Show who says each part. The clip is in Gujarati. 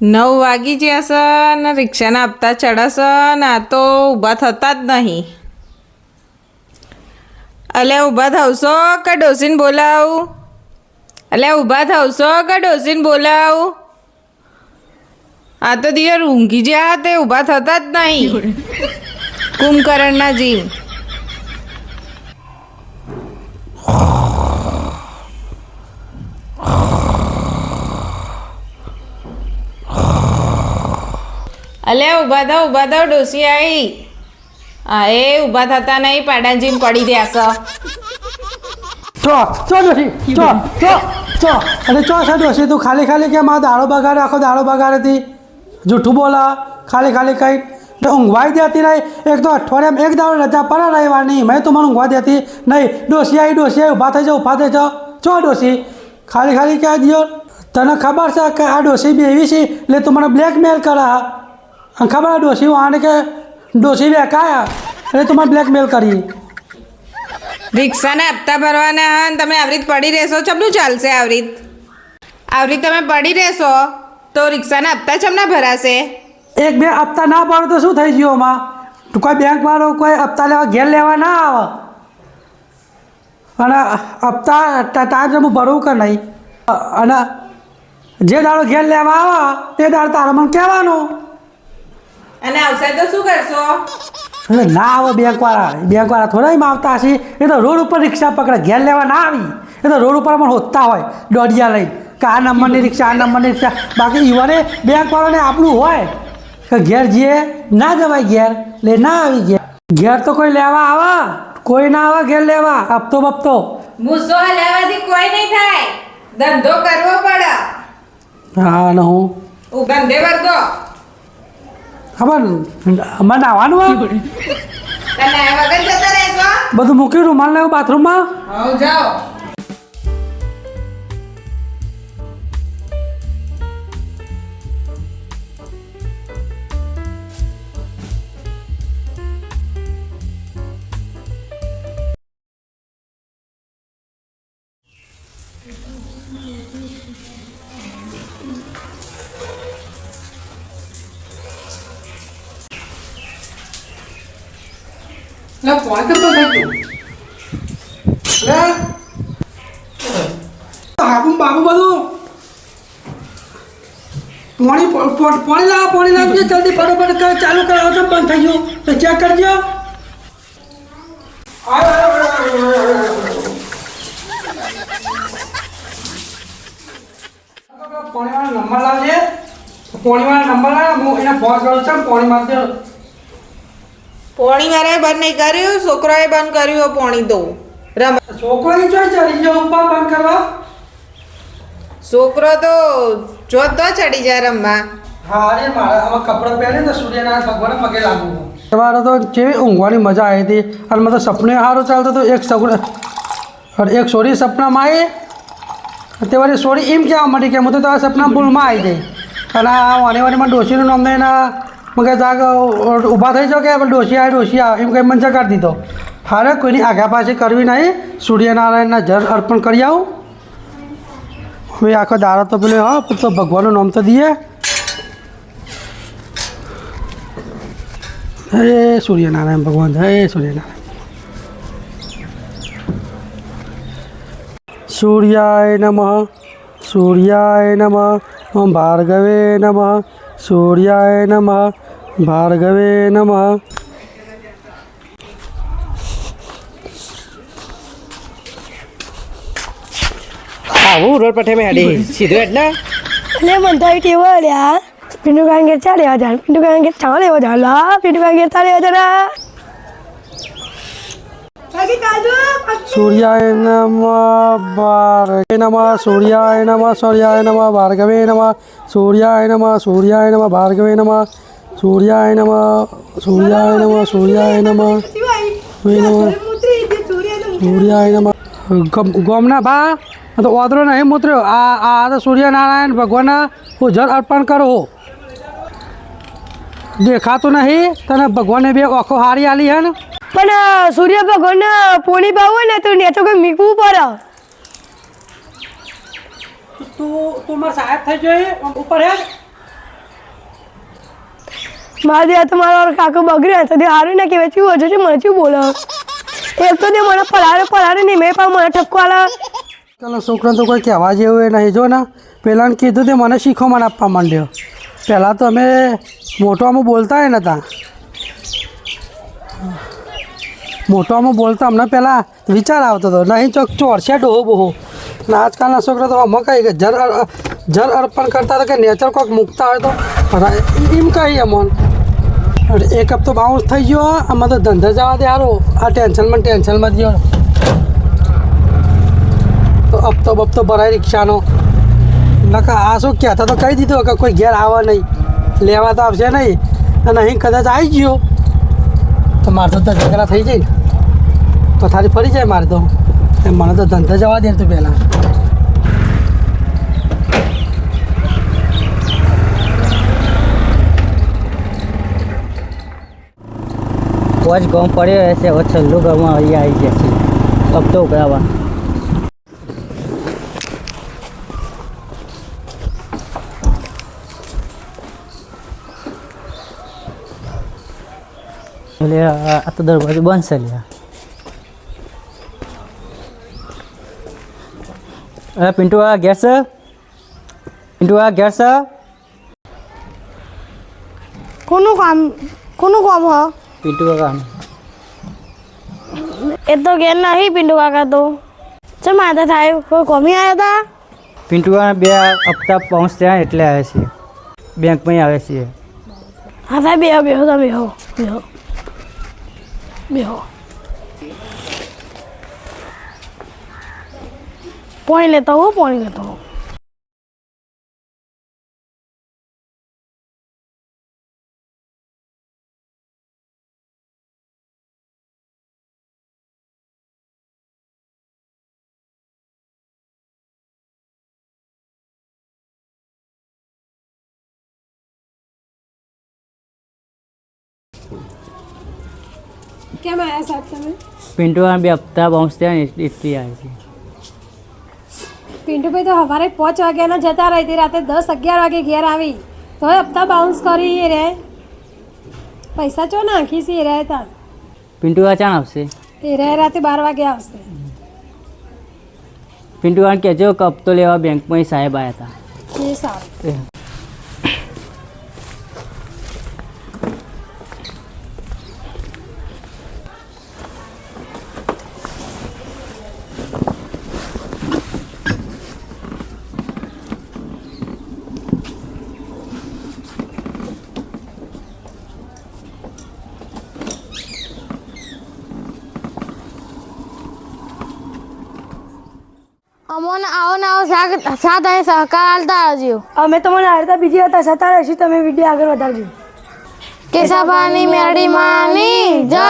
Speaker 1: નવ વાગી ગયા છે ને રિક્ષાના હપ્તા ચડશે ને આ તો ઊભા થતા જ નહીં અલ્યા ઊભા થવશો કે ડોસીને બોલાવું અલ્યા ઊભા થવશો કે ડોસીને બોલાવું આ તો દિયર ઊંઘી જ્યા તે ઊભા થતા જ નહીં કુંભકર્ણના જીવ અલ્યા ઊભા થાવ ઊભા થાવ ડોસી આવી હા એ ઊભા થતા નહીં પાડા જીમ પડી રહ્યા છે
Speaker 2: ચો ચો, ડોશી, ચો ચો ચો. અરે, ચો છે ડોસી તું ખાલી ખાલી કેમ આ દાળો બગાડે, આખો દાળો બગાડે હતી જૂઠું બોલા ખાલી ખાલી કઈ ઊંઘવાઈ દેતી નહીં. એક તો અઠવાડિયામાં એક દાડો રજા પડે રહેવાની મેં તો મને ઊંઘવા દેતી નહીં. ડોસી આવી ડોસી આવી ઊભા થઈ જાઓ, ઊભા થઈ જાઓ. ચો ડોસી ખાલી ખાલી ક્યાં દિયો તને ખબર છે કે આ ડોસી બી એવી છે? એટલે તું મને બ્લેકમેલ કરા અને ખબર ડોસી આને કે ડોશી બેકાયા એટલે તમારે બ્લેકમેલ કરી
Speaker 1: રિક્ષાના હપ્તા ભરવાના હા તમે આવી રીત પડી રહેશો ચમનું ચાલશે આવી રીત આવી રીત તમે પડી રહેશો તો રિક્ષાના હપ્તા ચમના ભરાશે
Speaker 2: એક બે હપ્તા ના પાડો તો શું થઈ ગયું આમાં કોઈ બેંક વાળો કોઈ હપ્તા લેવા ઘેર લેવા ના આવે અને હપ્તા ટાઈમ હું ભરવું કે નહીં અને જે દાડો ઘેર લેવા આવે તે દાડો તારા મને કહેવાનું
Speaker 1: અને આવશે તો શું કરશો?
Speaker 2: ના આવે બેંક વાળા થોડા એમ આવતા હશે. એ તો રોડ ઉપર રિક્ષા પકડે ઘેર લેવા ના આવી. એ તો રોડ ઉપર પણ હોતા હોય દોઢિયા લઈને. કે આ નંબરની રિક્ષા આ નંબરની રિક્ષા. બાકી ઈવને બેંકવાળાને આપણું હોય કે ઘેર જઈએ ના જવાય ઘેર લે ના આવી ઘેર. ઘેર તો કોઈ લેવા આવે કોઈ ના આવે ઘેર લેવા હપ્તો બપતો.
Speaker 1: મૂસો લેવાથી કોઈ નહીં થાય. ધંધો કરવો પડે.
Speaker 2: હા ને હું?
Speaker 1: ધંધે વર્ગો
Speaker 2: ખબર? મને આવવાનું હોય?
Speaker 1: તને આ વગર જતા રહેશો?
Speaker 2: બધું મૂક્યું રૂમાલ લેવું બાથરૂમમાં
Speaker 1: જાઓ.
Speaker 2: લે ફોન કરતો થઈ ગયો લે. હાબુ, બાબુ બધું? પાણી પાણી લાવ, પાણી લાવજો જલ્દી ફટાફટ ચાલુ કરાવો તો બંધ થઈ ગયું. તો ચેક કરજો. પાણીવાળા નંબર લાવજે. પાણીવાળા નંબર લાવ, હું એને ફોન કરું છું, પાણી મારજો.
Speaker 1: પોણી મારે બંધ નહીં કર્યું છોકરાએ બંધ કર્યું પોણી તો. રમ
Speaker 2: છોકરાની ચોઈ ચડી ગયો? ઉપર બંધ કરવા?
Speaker 1: છોકરો તો જોતો ચડી જાય રમવા.
Speaker 2: હા અરે મારા આમાં કપડાં પહેરે તો સૂર્યનારાયણ ભગવાન મગે લાગુ સવારે તો કેવી ઊંઘવાની મજા આવી હતી. અને મને તો સપને સારું ચાલતું હતું. એક સગડ એક સોરી સપનામાં આવી. તે વળી સોરી એમ કહેવા મળી કે હું તો તારા સપના ભૂલમાં આવી ગઈ. અને આ વાણી વાણીમાં ડોશીનું નામ લઈને મગે જાગ ઊભા થઈ જાઓ કે ડોશી આવે ડોસી આવે? એમ કંઈ મને જગાડી દીધો. હારે કોઈની આગા પાછી કરવી નહીં. સૂર્યનારાયણના જળ અર્પણ કરી આવું. હવે આખો દાડો તો પેલો, હા તો ભગવાનનું નામ તો દઈએ. હે, સૂર્યનારાયણ ભગવાન, હે, સૂર્યનારાયણ. સૂર્યાય નમઃ સૂર્યાય નમઃ ભાર્ગવે નમઃ. સૂર્યાય નમઃ ભાર્ગવે નમઃ.
Speaker 3: આવું રોડ પઠે મેં હેડી. સીધું ને?
Speaker 4: એટલે મને આવી ટેવો લ્યા પિન્ટુ ઘેર ચાલે હજાર પિન્ટુ ઘેર ચાલે હજાર લા પિન્ટુ કાંઈ ચાલે હજાર
Speaker 2: સૂર્યાય નમઃ ભાર્ગવે નમઃ સૂર્યાય નમઃ સૂર્યાય નમઃ ભાર્ગવે નમઃ સૂર્યાય નમઃ સૂર્યાય નમઃ ભાર્ગવે નમઃ સૂર્યાય નમઃ સૂર્યાય નમઃ સૂર્યાય નમઃ સૂર્ય નમઃ. સૂર્યાય નમઃ. ગમ- ગોમના ભા તો ઓદરો નહીં મૂત્ર્યો. આ આ તો સૂર્યનારાયણ ભગવાન હું જળ અર્પણ કરો દેખાતું નહીં. તને ભગવાને બે ઓખો હારી આલી હે ને.
Speaker 4: પણ સૂર્ય ભગવાન પોણી ભાવ હોય ને તો નેચો કંઈ મીકવું પડે.
Speaker 2: તું તું મારા સાહેબ થઈ જોઈએ ઉપર હે?
Speaker 4: મારા દે તો મારો કાકો બગડ્યો તો દે હારું ના કહેવાય ચું હજુ મને ચું બોલો. એક તો દે મને પલારે પલારે નહીં મેં પણ મને ઠપકો આલા
Speaker 2: ચાલો છોકરાને તો કોઈ કહેવા જેવું એ નહીં જો ને. પહેલાં કીધું તે મને શીખોમાં આપવા માંડ્યો. પહેલાં તો અમે મોટોમાં બોલતા નતા. નહોતા મોટોમાં બોલતા અમને પહેલાં વિચાર આવતો હતો, નહીં, ચોક ચોરશે ડોહો બોહો અને આજકાલના છોકરા તો આમાં કહી કે, જર જર અર્પણ કરતા હતા કે નેચર કોઈક મૂકતા હોય તો? એમ કહી અમોન. એક હપ્તો બાઉન્સ થઈ ગયો, આમાં તો ધંધા જવા દે સારો આ ટેન્શનમાં ને ટેન્શનમાં જ ગયો. તો હપ્તો બપ્તો ભરાય રિક્ષાનો. નકા આ શું કહેતા તો કહી દીધું, કે કોઈ ઘેર આવે નહીં. લેવા તો આવશે નહીં. અને અહીં કદાચ આવી ગયો. તો મારે તો ઝઘડા થઈ જાય ને. પથારી ફરી જાય મારે તો. મને તો ધંધા જવા દે તો પહેલાં.
Speaker 3: પોચ ગમ પડ્યો હશે, હવે છેલ્લું ઘરમાં અહીંયા આવી ગયા છે. હપ્તો ઉઘરાવા. એટલે આ તો દરવાજો બંધ છે લ્યા. અરે પિન્ટુ આ છે? પિન્ટુ આ છે?
Speaker 4: કોનું કામ? કોનું કામ હ?
Speaker 3: પિન્ટુ કાકા.
Speaker 4: એ તો ગેર નહીં પિન્ટુ કાકા તો. ચમ માથે થાય? કોઈ કોમી આવ્યા હતા
Speaker 3: પિન્ટુ બે હપ્તા પહોંચતા એટલે આવે છે બેંકમાં આવે છે
Speaker 4: હા સાહેબ બેહો બેહો તમે બેહો બેહો બેહો. પાણી લેતા હો પાણી લેતા હો કેમ આવ્યા સાહેબ તમે
Speaker 3: પિન્ટુ બે હપ્તા પહોંચતા એટલી આવે છે
Speaker 5: પિન્ટુભાઈ તો સવારે પાંચ વાગ્યાના જતા રહી હતી રાતે દસ અગિયાર વાગે ઘેર આવી. તો હપ્તા બાઉન્સ કરી એ રે પૈસા ચો નાખી છે એ રહેતા
Speaker 3: પિન્ટુ આ ચાણ આવશે?
Speaker 5: એ રહે રાતે બાર વાગે આવશે.
Speaker 3: પિન્ટુ આ કહેજો કપ તો લેવા બેંકમાં સાહેબ આવ્યા
Speaker 5: એ સારું.
Speaker 6: અમોને આવો ને આવો સાથ સાથ અને સહકાર આલતા આવજો.
Speaker 4: અમે તમને હારતા બીજી હતા છતાં રહેશું તમે વીડિયો આગળ વધારજો.
Speaker 6: કેસાભાની મેરડી માની જય.